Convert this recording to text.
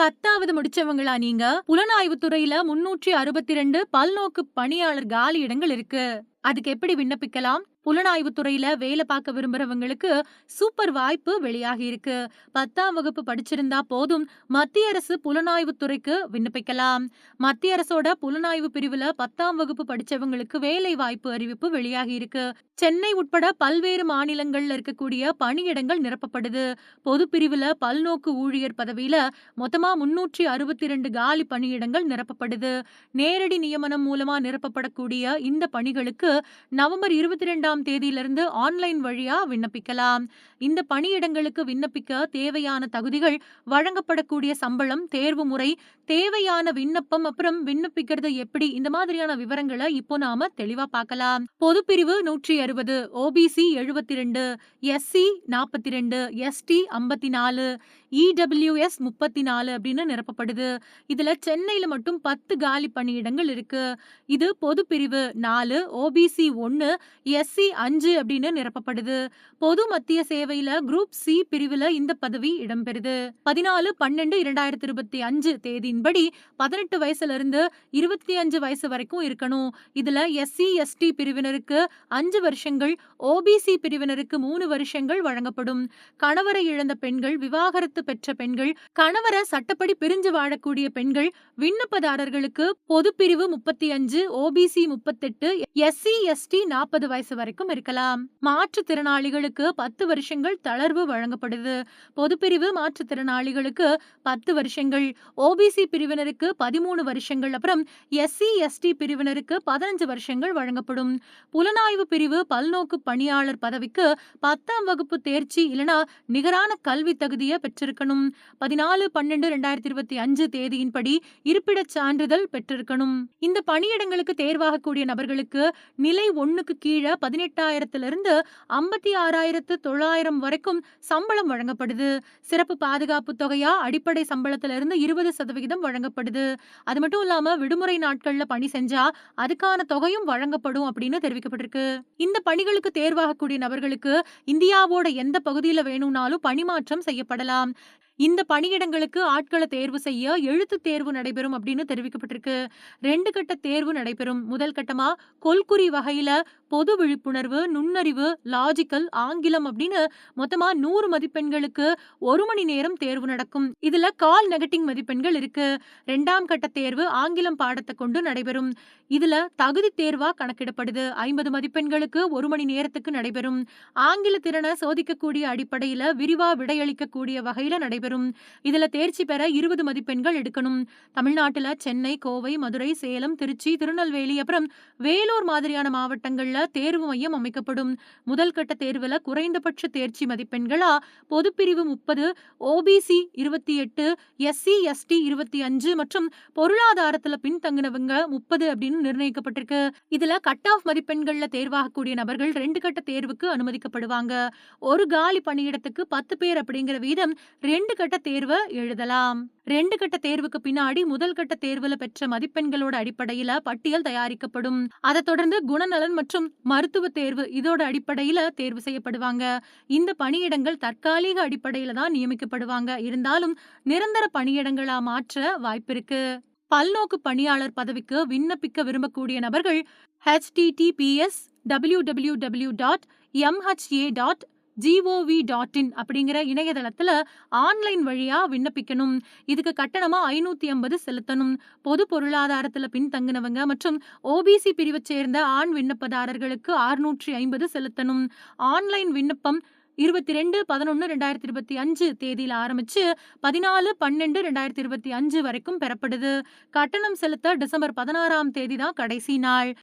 பத்தாவது முடிச்சவங்களா நீங்க? புலனாய்வு துறையில முன்னூற்றி அறுபத்தி ரெண்டு பல்நோக்கு பணியாளர் காலி இடங்கள் இருக்கு. அதுக்கு எப்படி விண்ணப்பிக்கலாம்? புலனாய்வு துறையில வேலை பார்க்க விரும்புறவங்களுக்கு சூப்பர் வாய்ப்பு வெளியாகி இருக்கு. பத்தாம் வகுப்பு படிச்சிருந்தா போதும். மத்திய அரசு புலனாய்வு துறைக்கு விண்ணப்பிக்கலாம். மத்திய அரசோட புலனாய்வு பிரிவுல பத்தாம் வகுப்பு படிச்சவங்களுக்கு வேலை வாய்ப்பு அறிவிப்பு வெளியாகி இருக்கு. சென்னை உட்பட பல்வேறு மாநிலங்கள்ல இருக்கக்கூடிய பணியிடங்கள் நிரப்பப்படுது. பொது பிரிவுல பல்நோக்கு ஊழியர் பதவியில மொத்தமா முன்னூற்றி அறுபத்தி ரெண்டு காலி பணியிடங்கள் நிரப்பப்படுது. நேரடி நியமனம் மூலமா நிரப்பப்படக்கூடிய இந்த பணிகளுக்கு நவம்பர் இருபத்தி ரெண்டாம் தேதியிலிருந்து ஆன்லைன் வழியா விண்ணப்பிக்கலாம். இந்த பணியிடங்களுக்கு விண்ணப்பிக்க தேவையான தகுதிகள் வழங்கப்படக்கூடிய சம்பளம் தேர்வு முறை தேவையான விண்ணப்பம் அப்புறம் விண்ணப்பிக்கிறது எப்படி இந்த மாதிரியான விவரங்களை இப்போ நாம தெளிவா பார்க்கலாம். பொது பிரிவு நூற்றி அறுபது ஓபிசி எழுபத்தி ரெண்டு எஸ்சி நாற்பத்தி ரெண்டு எஸ்டி ஐம்பத்தி நாலு இடபிள்யூஎஸ் முப்பத்தி நாலு அப்படின்னு நிரப்பப்படுது. இதுல சென்னையில மட்டும் பத்து காலி பணியிடங்கள் இருக்கு. இது பொது பிரிவு நாலு ஓபிசி ஒன்று எஸ்சி அஞ்சு அப்படின்னு நிரப்பப்படுது. பொது மத்திய சேவையில குரூப் சி பிரிவுல இந்த பதவி இடம்பெறுது. பதினாலு பன்னெண்டு இரண்டாயிரத்தி இருபத்தி அஞ்சு தேதியின்படி பதினெட்டு வயசுல இருந்து இருபத்தி அஞ்சு வயசு வரைக்கும் இருக்கணும். இதுல எஸ்சி எஸ்டி பிரிவினருக்கு அஞ்சு வருஷங்கள் ஓபிசி பிரிவினருக்கு மூணு வருஷங்கள் வழங்கப்படும். கணவரை இழந்த பெண்கள் விவாகரத்து பெற்ற பெண்கள் கணவரை சட்டப்படி பிரிஞ்சு வாழக்கூடிய பெண்கள் விண்ணப்பதாரர்களுக்கு பொது பிரிவு முப்பத்தி அஞ்சு ஓபிசி முப்பத்தெட்டு எஸ்சி எஸ்டி நாற்பது வயசு வரைக்கும் இருக்கலாம். மாற்றுத்திறனாளிகளுக்கு பத்து வருஷங்கள் தளர்வு வழங்கப்படுது. பொதுப்பிரிவு மாற்றுத்திறனாளிகளுக்கு பத்து வருஷங்கள். ஓபிசி பிரிவினருக்கு பதிமூணு வருஷங்கள். அப்புறம் எஸ்சி எஸ்டி பிரிவினருக்கு பதினஞ்சு வருஷங்கள் வழங்கப்படும். புலனாய்வு பிரிவு பல்நோக்கு பணியாளர் பதவிக்கு பத்தாம் வகுப்பு தேர்ச்சி இல்லனா நிகரான கல்வி தகுதியை பெற்றிருக்கணும். பதினாலு பன்னெண்டு ரெண்டாயிரத்தி இருபத்தி அஞ்சு தேதியின்படி இருப்பிடச் சான்றிதழ் பெற்றிருக்கணும். இந்த பணியிடங்களுக்கு தேர்வாகக்கூடிய நபர்களுக்கு நிலை ஒன்னுக்கு கீழே பதினெட்டாயிரத்துல இருந்து ஐம்பத்தி ஆறாயிரத்து தொள்ளாயிரம் வரைக்கும் சம்பளம் வழங்கப்படுது. சிறப்பு பாதுகாப்பு தொகையா? அடிப்படை சம்பளத்துல இருந்து இருபது சதவிகிதம் வழங்கப்படுது. அது மட்டும் இல்லாம விடுமுறை நாட்கள்ல பணி செஞ்சா அதுக்கான தொகையும் வழங்கப்படும் அப்படின்னு தெரிவிக்கப்பட்டிருக்கு. இந்த பணிகளுக்கு தேர்வாகக்கூடிய நபர்களுக்கு இந்தியாவோட எந்த பகுதியில வேணும்னாலும் பணிமாற்றம் செய்யப்படலாம். இந்த பணியிடங்களுக்கு ஆட்களை தேர்வு செய்ய எழுத்து தேர்வு நடைபெறும் அப்படின்னு தெரிவிக்கப்பட்டிருக்கு. ரெண்டு கட்ட தேர்வு நடைபெறும். முதல் கட்டமா கொல்குறி வகையில பொது விழிப்புணர்வு நுண்ணறிவு லாஜிக்கல் ஆங்கிலம் அப்படின்னு மொத்தமா நூறு மதிப்பெண்களுக்கு ஒரு மணி நேரம் தேர்வு நடக்கும். இதுல கால் நெகட்டிவ் மதிப்பெண்கள் இருக்கு. ரெண்டாம் கட்ட தேர்வு ஆங்கிலம் பாடத்தை கொண்டு நடைபெறும். இதுல தகுதி தேர்வா கணக்கிடப்படுது. ஐம்பது மதிப்பெண்களுக்கு ஒரு மணி நேரத்துக்கு நடைபெறும். ஆங்கில திறனை சோதிக்கக்கூடிய அடிப்படையில விரிவா விடையளிக்கக்கூடிய வகையில நடைபெறும். இதுல தேர்ச்சி பெற இருபது மதிப்பெண்கள் எடுக்கணும். தமிழ்நாட்டுல சென்னை கோவை மதுரை சேலம் திருச்சி திருநெல்வேலி அப்புறம் வேலூர் மாதிரியான மாவட்டங்கள்ல தேர்வு மையம் அமைக்கப்படும். முதல் கட்ட தேர்வுல குறைந்தபட்ச தேர்ச்சி மதிப்பெண்களா? பொதுப்பிரிவு முப்பது ஓபிசி இருபத்தி எட்டு எஸ்சி எஸ்டி இருபத்தி அஞ்சு மற்றும் பொருளாதாரத்துல பின்தங்கினவங்க முப்பது அப்படின்னு நிர்ணயிக்கப்பட்டிருக்கு. இதுல கட் ஆஃப் மதிப்பெண்கள்ல தேர்வாகக்கூடிய நபர்கள் ரெண்டு கட்ட தேர்வுக்கு அனுமதிக்கப்படுவாங்க. ஒரு காலி பணியிடத்துக்கு பத்து பேர் அப்படிங்கிற வீதம் ரெண்டு கட்ட தேர்வை எழுதலாம். ரெண்டு கட்ட தேர்வுக்கு பின்னாடி முதல் கட்ட தேர்வுல பெற்ற மதிப்பெண்களோட அடிப்படையில பட்டியல் தயாரிக்கப்படும். அதை தொடர்ந்து குணநலன் மற்றும் மருத்துவ தேர்வு இதோட அடிப்படையில தேர்வு செய்யப்படுவாங்க. இந்த பணியிடங்கள் தற்காலிக அடிப்படையில தான் நியமிக்கப்படுவாங்க. இருந்தாலும் நிரந்தர பணியிடங்களா மாற்ற வாய்ப்பிருக்கு. பல்நோக்கு பணியாளர் பதவிக்கு விண்ணப்பிக்க விரும்பக்கூடிய நபர்கள் HTTPS W W W dot MHA dot GOV dot in அப்படிங்கிற இணையதளத்துல ஆன்லைன் வழியா விண்ணப்பிக்கணும். இதுக்கு கட்டணமா ஐநூத்தி ஐம்பது செலுத்தணும். பொது பொருளாதாரத்துல பின்தங்கினவங்க மற்றும் ஓபிசி பிரிவை சேர்ந்த ஆண் விண்ணப்பதாரர்களுக்கு அறுநூற்றி ஐம்பது செலுத்தணும். ஆன்லைன் விண்ணப்பம் இருபத்தி ரெண்டு பதினொன்று ரெண்டாயிரத்தி இருபத்தி அஞ்சு தேதியில் ஆரம்பிச்சு பதினாலு பன்னெண்டு ரெண்டாயிரத்தி இருபத்தி அஞ்சு வரைக்கும் பெறப்படுது. கட்டணம் செலுத்த டிசம்பர் பதினாறாம் தேதி தான் கடைசி நாள்.